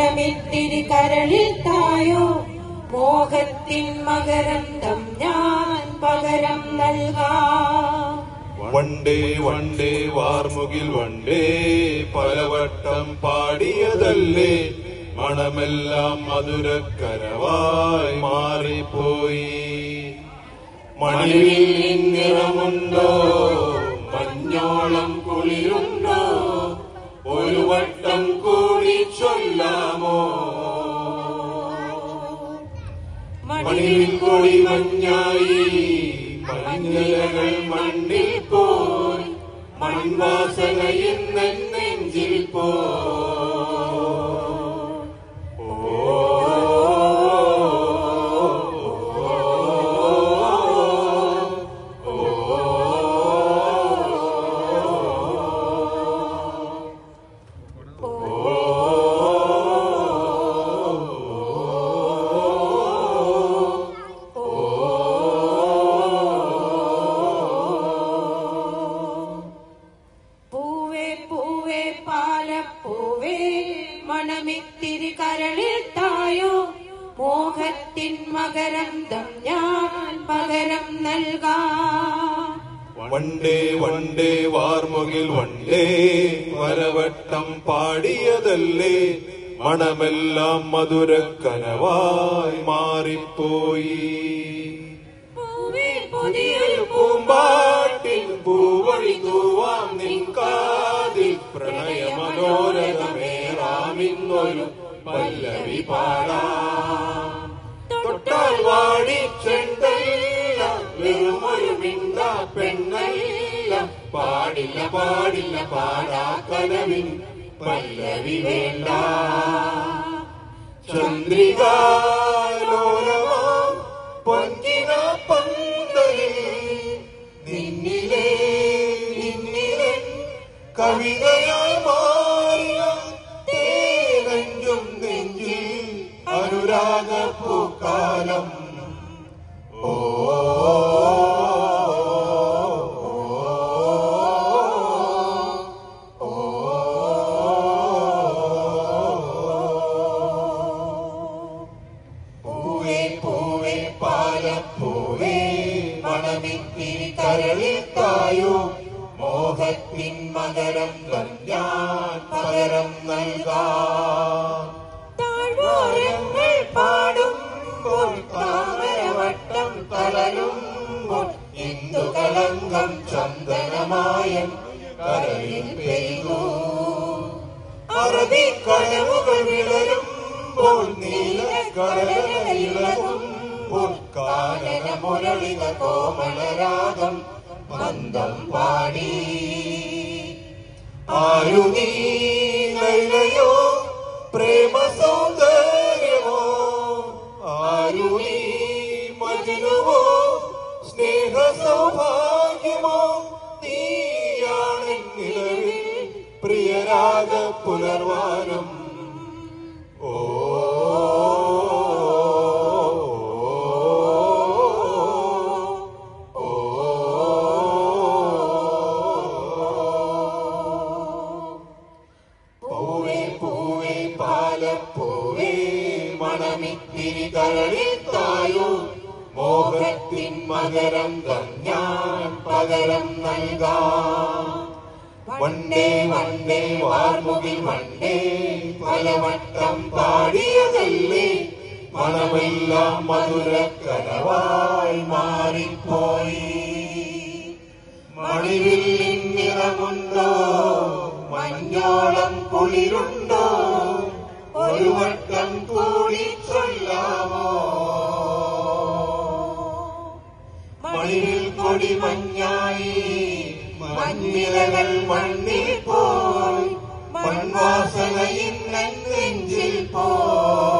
മണമിത്തിരി കരളിൽ തായോ? മോഹത്തിൻ മകരന്തം ഞാൻ പകരം നൽകാ. വണ്ടേ വണ്ടേ വാർമുകിൽ വണ്ടേ പലവട്ടം പാടിയതല്ലേ? മണമെല്ലാം മധുരക്കരവായി മാറിപ്പോയി. മണിയിൽ നിറമുണ്ടോ മഞ്ഞോളം കുളിരുണ്ടോ? ഒരു വട്ടം കൂടി ചൊല്ലാമോ മണിയിൽ കൊടി മഞ്ഞായി മഞ്ഞലകൾ മണ്ണിൽ പോയി മൺവാസന ഇന്ന് നെഞ്ചിൽ പോ മണമിത്തിരി കരളിൽ തായോ? മോഹത്തിൻ മകരന്തം ഞാൻ പകരം നൽകാം. വണ്ടേ വണ്ടേ വാർമുകിൽ വണ്ടേ വരവട്ടം പാടിയതല്ലേ? മണമെല്ലാം മധുരക്കനവായി മാറിപ്പോയി. പൂമ്പാട്ടിൽ പുതിയൊരു പൂമ്പാട്ടിൻ പൂവഴി തൂവാം നിൽക്കാതിൽ പ്രണയ പ്രണയ മനോരഥമേറാമിന്നൊരു പല്ലവി പാടാം. വാടി ചെണ്ടല്ല വെറുമൊരു മിണ്ട പെണ്ണല്ല. പാടില്ല പാടില്ല പാടാ കനവിൻ പല്ലവി വേണ്ട. ചന്ദ്രികാലോലമാം പൊങ്കിന പന്തലിൽ നിന്നിലെ നിന്നിലെ കവിതയായി മോഹത്തിൻ മകരം ഞാൻ പകരം നൽകാം. താഴ്വാരങ്ങൾ പാടുമ്പോൾ താമരവട്ടം തളരുമ്പോൾ ഇന്ദു കളങ്കം കരയിൽ പെയ്തു. അറബി കനവുകൾ വിളരുമ്പോൾ നീല കടലിളകുമ്പോൾ കാനന മുരളിക കോമളരാഗം മന്ദം പാടി. ആരു നീ ലൈലയോ പ്രേമ സൗന്ദര്യമോ? ആരു നീ സ്നേഹ സൗഭാഗ്യമോ? നീയാണെന്നിലവിൽ പ്രിയരാഗ പുനർവാനം ഓ പാലപ്പൂവേ മണമിത്തിരി കരളിൽ തായു മോഹത്തിൻ മകരം ഞാൻ പകരം നൽകാം. വണ്ടേ വണ്ടേ വാർമുകിൽ വണ്ടേ പലവട്ടം പാടിയതല്ലേ മണമെല്ലാം മധുരക്കരവായി മാറിപ്പോയി. മണിവില്ലിൻ ஒருவர் கண் கூடி சொல்லாமோ? மண்ணில் கொடி மஞ்ஞாயி மண்ணிலகள் மண்ணில் போய் மண் வாசனையின் போய்.